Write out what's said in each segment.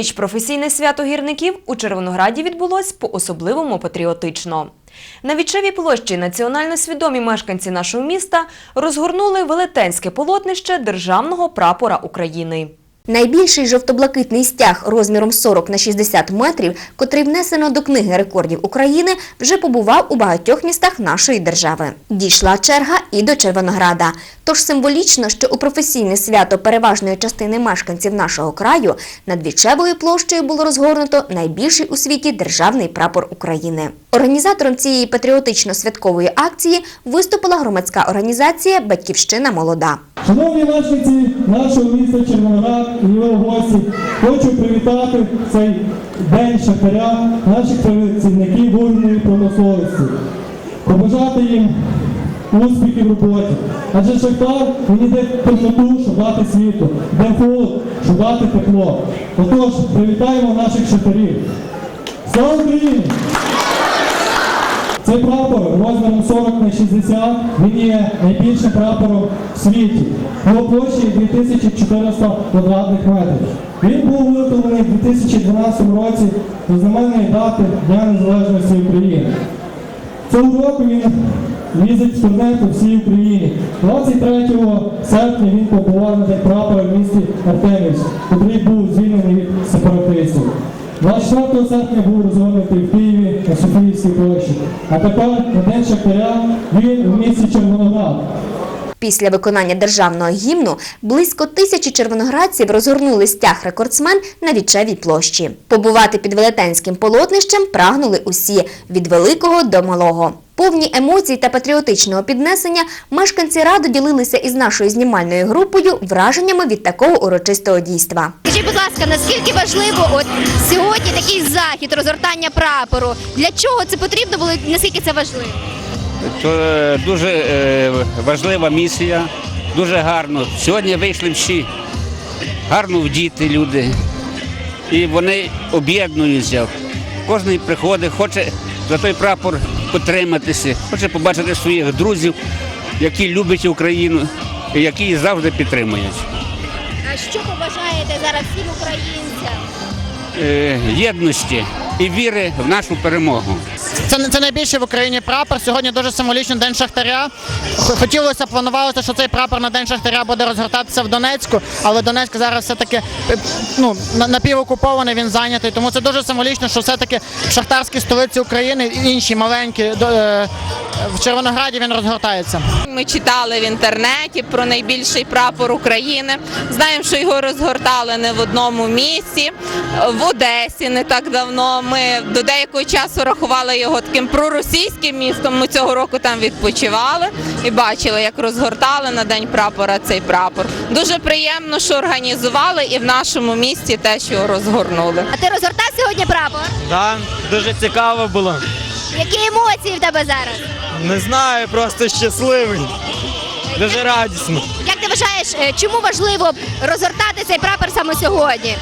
Цьогоріч професійне свято гірників у Червонограді відбулось по-особливому патріотично. На Вічевій площі національно свідомі мешканці нашого міста розгорнули велетенське полотнище державного прапора України. Найбільший жовто-блакитний стяг розміром 40 на 60 метрів, котрий внесено до книги рекордів України, вже побував у багатьох містах нашої держави. Дійшла черга і до Червонограда. Тож символічно, що у професійне свято переважної частини мешканців нашого краю над Вічевою площею було розгорнуто найбільший у світі державний прапор України. Організатором цієї патріотично-святкової акції виступила громадська організація Батьківщина молода. Шановні мешканці нашого міста Червоноград і його гості, хочу привітати цей день шахтаря, наших працівників вугільної промисловості. Побажати їм успіхів в роботі. Адже шахтар він іде темноту, щоб дати світло, йде холод, щоб дати тепло. Отож, привітаємо наших шахтарів. Слава Україні! Розміром 40 на 60, він є найбільшим прапором в світі. Його площі 2400 квадратних метрів. Він був виготовлений в 2012 році до знаменної дати Дня Незалежності України. Цього року він їздить з турне по всій Україні. 23 серпня він побував на прапора в місті Артемівськ, який був звільнений від сепаратистів. 24 серпня був розгорнутий в Києві на Софіївській площі. А тепер на день Шахтаря він в місті Червоноград. Після виконання державного гімну близько тисячі червоноградців розгорнули стяг рекордсмен на Вічевій площі. Побувати під велетенським полотнищем прагнули усі від великого до малого. Повні емоцій та патріотичного піднесення мешканці радо ділилися із нашою знімальною групою враженнями від такого урочистого дійства. Скажіть, будь ласка, наскільки важливо от сьогодні такий захід розгортання прапору? Для чого це потрібно було? Наскільки це важливо? То е, дуже е, важлива місія, дуже гарно. Сьогодні вийшли всі гарно вдіти люди. І вони об'єднуються. Кожен приходить, хоче за той прапор потриматися, хоче побачити своїх друзів, які люблять Україну і які її завжди підтримують. А що побажаєте зараз всім українцям? Е, Єдності і віри в нашу перемогу. Це, це найбільший в Україні прапор. Сьогодні дуже символічний день Шахтаря. Хотілося, планувалося, що цей прапор на день Шахтаря буде розгортатися в Донецьку, але Донецьк зараз все-таки е, ну, на- напівокупований, він зайнятий. Тому це дуже символічно, що все-таки в шахтарській столиці України і інші маленькі до- е, в Червонограді він розгортається. Ми читали в інтернеті про найбільший прапор України. Знаємо, що його розгортали не в одному місці, в Одесі не так давно. Ми до деякого часу рахували його таким проросійським містом. Ми цього року там відпочивали і бачили, як розгортали на день прапора цей прапор. Дуже приємно, що організували і в нашому місті теж його розгорнули. А ти розгортав сьогодні прапор? Так, дуже цікаво було. Які емоції в тебе зараз? Не знаю, просто щасливий. Дуже радісно. Як ти вважаєш, е, чому важливо розгортати цей прапор саме сьогодні?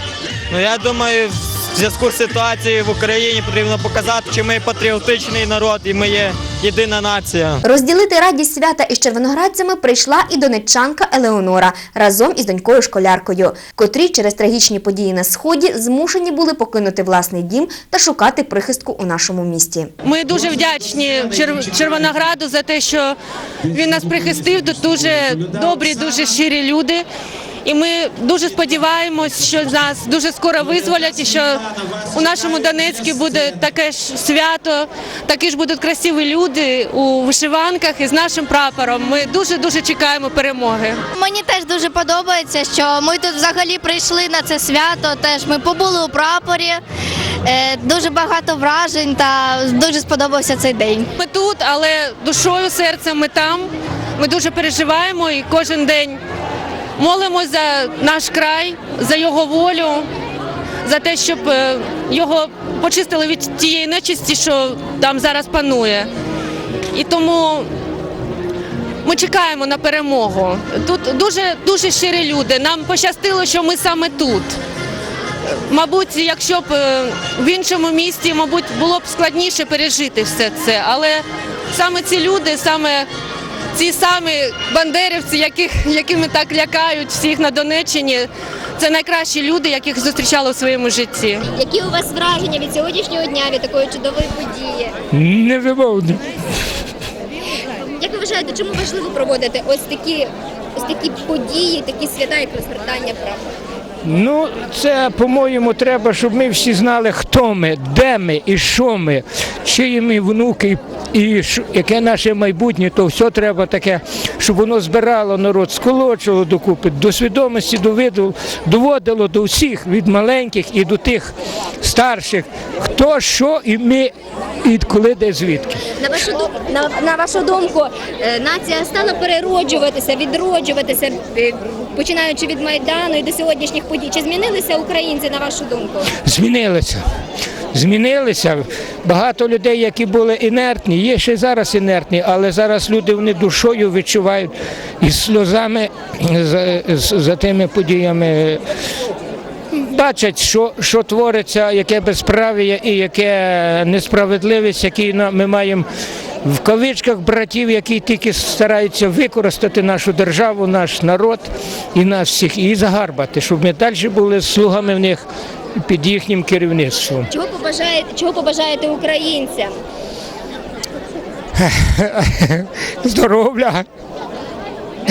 Ну я думаю, в зв'язку з ситуацією в Україні потрібно показати, що ми патріотичний народ і ми є єдина нація. Розділити радість свята із червоноградцями прийшла і донеччанка Елеонора разом із донькою школяркою, котрі через трагічні події на сході змушені були покинути власний дім та шукати прихистку у нашому місті. Ми дуже вдячні Чер- Червонограду за те, що він нас прихистив. Тут дуже добрі, дуже щирі люди. І ми дуже сподіваємось, що нас дуже скоро визволять, і що у нашому Донецьку буде таке ж свято, такі ж будуть красиві люди у вишиванках із нашим прапором. Ми дуже дуже чекаємо перемоги. Мені теж дуже подобається, що ми тут взагалі прийшли на це свято. Теж ми побули у прапорі. Е, Дуже багато вражень та дуже сподобався цей день. Ми тут, але душою, серцем ми там. Ми дуже переживаємо і кожен день молимось за наш край, за його волю, за те, щоб е, його почистили від тієї нечисті, що там зараз панує. І тому ми чекаємо на перемогу. Тут дуже дуже щирі люди. Нам пощастило, що ми саме тут. Мабуть, якщо б е, в іншому місті, мабуть, було б складніше пережити все це. Але саме ці люди, саме ці самі бандерівці, яких, якими так лякають всіх на Донеччині, Це найкращі люди, яких зустрічала у своєму житті. Які у вас враження від сьогоднішнього дня, від такої чудової події? Невимовні. Як ви вважаєте, чому важливо проводити ось такі ось такі події, такі свята, як розгортання прапора? Ну, це, по-моєму, треба, щоб ми всі знали, хто ми, де ми і що ми, чиї ми внуки, і яке наше майбутнє, то все треба таке, щоб воно збирало народ, сколочувало докупи, до свідомості довиду- доводило до всіх, від маленьких і до тих старших, хто що і ми, і коли де звідки. На вашу на, на вашу думку, е, нація стала перероджуватися, відроджуватися, е, починаючи від майдану і до сьогоднішніх подій. Чи змінилися українці на вашу думку? Змінилися. Змінилися. Багато людей, які були інертні, є ще зараз інертні, але зараз люди вони душою відчувають і сльозами за, за тими подіями. Бачать, що, що твориться, яке безправ'я і яке несправедливість, які ми маємо в кавичках братів, які тільки стараються використати нашу державу, наш народ і нас всіх, і загарбати, щоб ми далі були слугами в них під їхнім керівництвом. Чого побажаєте, чого побажаєте українцям? Здоров'я,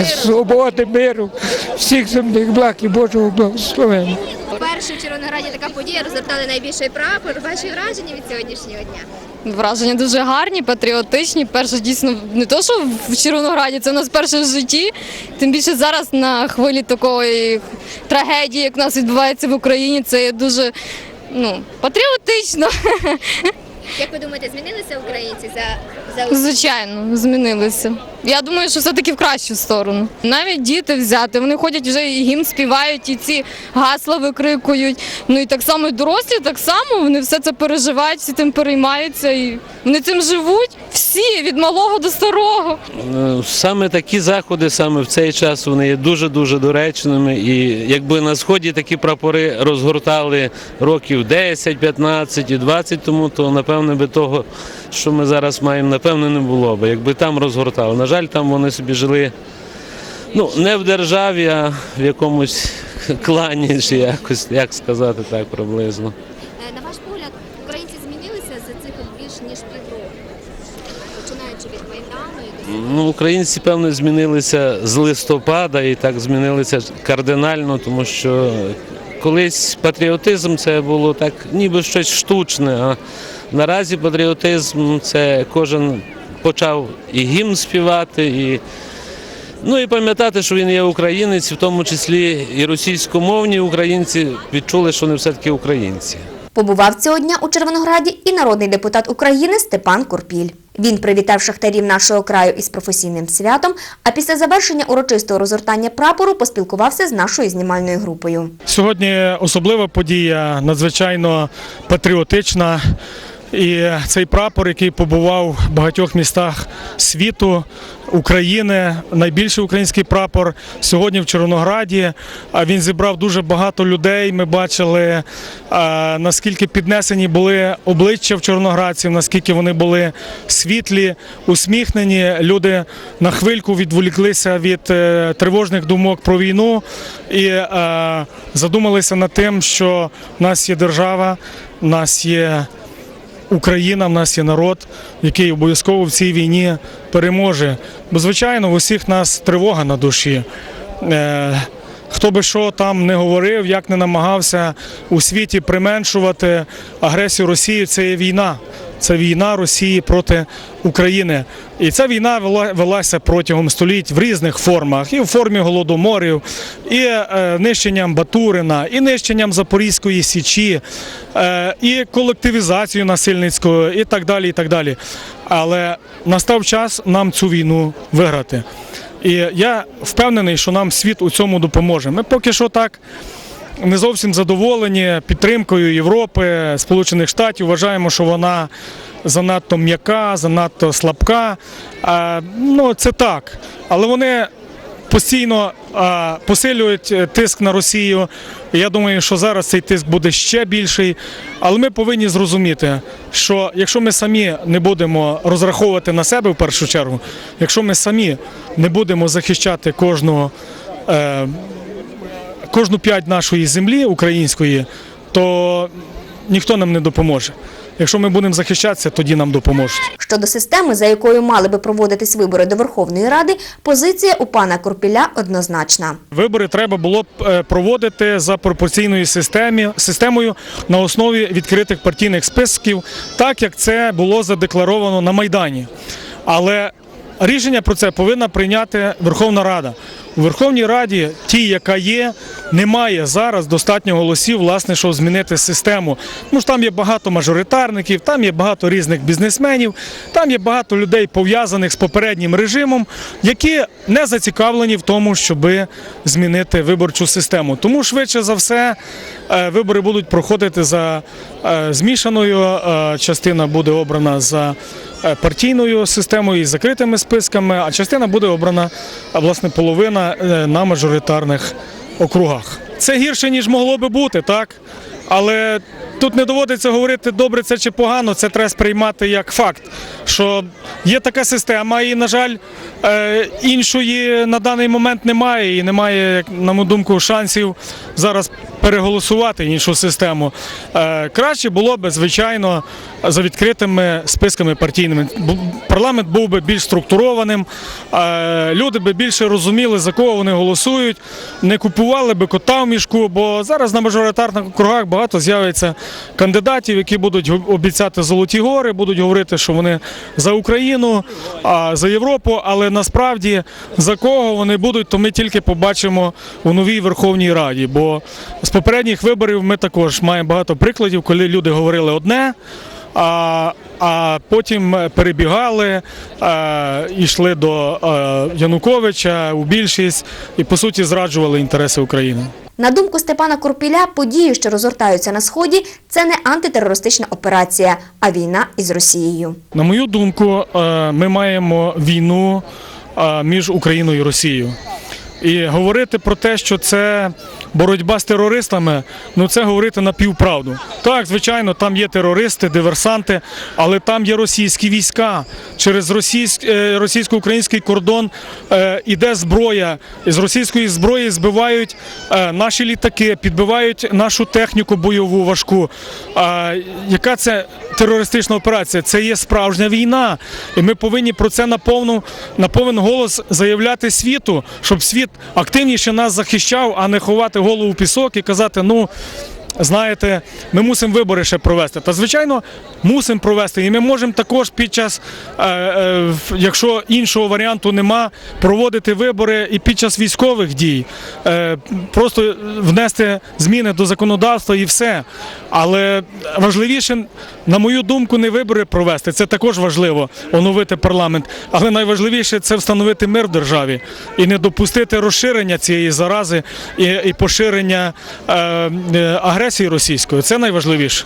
свободи, миру, всіх земних благ і Божого благословення. Вперше в Червонограді така подія розгортали найбільший прапор. Ваші враження від сьогоднішнього дня? Враження дуже гарні, патріотичні. Перше дійсно не то, що в Червонограді, це в нас перше в житті. Тим більше зараз на хвилі такої трагедії, як у нас відбувається в Україні, це є дуже ну, патріотично. Як ви думаєте, змінилися українці за Звичайно, змінилися. Я думаю, що все-таки в кращу сторону. Навіть діти взяти, вони ходять вже і гімн співають, і ці гасла викрикують. Ну і так само і дорослі, так само вони все це переживають, всі тим переймаються і вони цим живуть. Всі від малого до старого. Е, Саме такі заходи, саме в цей час, вони є дуже дуже доречними. І якби на сході такі прапори розгортали років 10, 15 і 20 тому, то напевне би того, що ми зараз маємо, напевне, не було б. Якби там розгортали. На жаль, там вони собі жили ну, не в державі, а в якомусь клані, чи якось, як сказати так приблизно. Е, На ваш погляд, українці змінилися за цих більш ніж півроку, починаючи від майдану і Ну, українці, певно, змінилися з листопада і так змінилися кардинально, тому що колись патріотизм це було так, ніби щось штучне. А наразі патріотизм це кожен почав і гімн співати, і, ну, і пам'ятати, що він є українець, в тому числі і російськомовні українці відчули, що вони все-таки українці. Побував цього дня у Червонограді і народний депутат України Степан Курпіль. Він привітав шахтарів нашого краю із професійним святом, а після завершення урочистого розгортання прапору поспілкувався з нашою знімальною групою. Сьогодні особлива подія, надзвичайно патріотична. І цей прапор, який побував в багатьох містах світу, України, найбільший український прапор сьогодні в Червонограді. А Він зібрав дуже багато людей. Ми бачили, наскільки піднесені були обличчя в чорноградців, наскільки вони були світлі, усміхнені. Люди на хвильку відволіклися від е, тривожних думок про війну і е, задумалися над тим, що в нас є держава, в нас є. Україна, в нас є народ, який обов'язково в цій війні переможе. Бо, звичайно, в усіх нас тривога на душі. Е, хто би що там не говорив, як не намагався у світі применшувати агресію Росії, це є війна. Це війна Росії проти України. І ця війна велася протягом століть в різних формах, і в формі голодоморів, і е, нищенням Батурина, і нищенням Запорізької січі, е, і колективізацією насильницькою, і так далі. І так далі. Але настав час нам цю війну виграти. І я впевнений, що нам світ у цьому допоможе. Ми поки що так не зовсім задоволені підтримкою Європи, Сполучених Штатів. Вважаємо, що вона занадто м'яка, занадто слабка. Ну, це так. Але вони постійно посилюють е, тиск на Росію. Я думаю, що зараз цей тиск буде ще більший. Але ми повинні зрозуміти, що якщо ми самі не будемо розраховувати на себе в першу чергу, якщо ми самі не будемо захищати кожного. Е, кожну п'ять нашої землі української, то ніхто нам не допоможе. Якщо ми будемо захищатися, тоді нам допоможуть. Щодо системи, за якою мали би проводитись вибори до Верховної Ради, позиція у пана Курпіля однозначна. Вибори треба було б е, проводити за пропорційною системою на основі відкритих партійних списків, так як це було задекларовано на Майдані. Але рішення про це повинна прийняти Верховна Рада. У Верховній Раді, тій, яка є, немає зараз достатньо голосів, власне, щоб змінити систему. Ну ж там є багато мажоритарників, там є багато різних бізнесменів, там є багато людей пов'язаних з попереднім режимом, які не зацікавлені в тому, щоб змінити виборчу систему. Тому швидше за все е, вибори будуть проходити за е, змішаною. е, Частина буде обрана за партійною системою і закритими списками, а частина буде обрана е, власне половина е, на мажоритарних округах. Це гірше ніж могло би бути, так? Але тут не доводиться говорити добре це чи погано. Це треба сприймати як факт, що є така система, і на жаль, е, іншої на даний момент немає, і немає, на мою думку, шансів зараз переголосувати іншу систему. Е, Краще було б, звичайно, за відкритими списками партійними. Парламент був би більш структурованим, люди би більше розуміли, за кого вони голосують, не купували би кота в мішку, бо зараз на мажоритарних округах багато з'явиться кандидатів, які будуть обіцяти золоті гори, будуть говорити, що вони за Україну, за Європу, але насправді за кого вони будуть, то ми тільки побачимо у новій Верховній Раді. Бо з попередніх виборів ми також маємо багато прикладів, коли люди говорили одне. А, а потім перебігали, е, йшли до е, Януковича у більшість і по суті зраджували інтереси України. На думку Степана Курпіля, події, що розгортаються на сході, це не антитерористична операція, а війна із Росією. На мою думку, е, ми маємо війну між Україною і Росією. І говорити про те, що це боротьба з терористами, ну це говорити напівправду. Так, звичайно, там є терористи, диверсанти, але там є російські війська. Через е, російсько-український кордон е, іде зброя. З російської зброї збивають е, наші літаки, підбивають нашу техніку бойову важку. Яка це терористична операція? Це є справжня війна. І ми повинні про це на повну на повен голос заявляти світу, щоб світ активніше нас захищав, а не ховати голову в пісок і казати, ну. Знаєте, ми мусимо вибори ще провести. Та звичайно, мусимо провести. І ми можемо також під час, е, е, якщо іншого варіанту нема, проводити вибори і під час військових дій. Е, просто внести зміни до законодавства і все. Але важливіше, на мою думку, не вибори провести. Це також важливо оновити парламент. Але найважливіше це встановити мир в державі і не допустити розширення цієї зарази і, поширення е, е, агресії російської. Це найважливіше.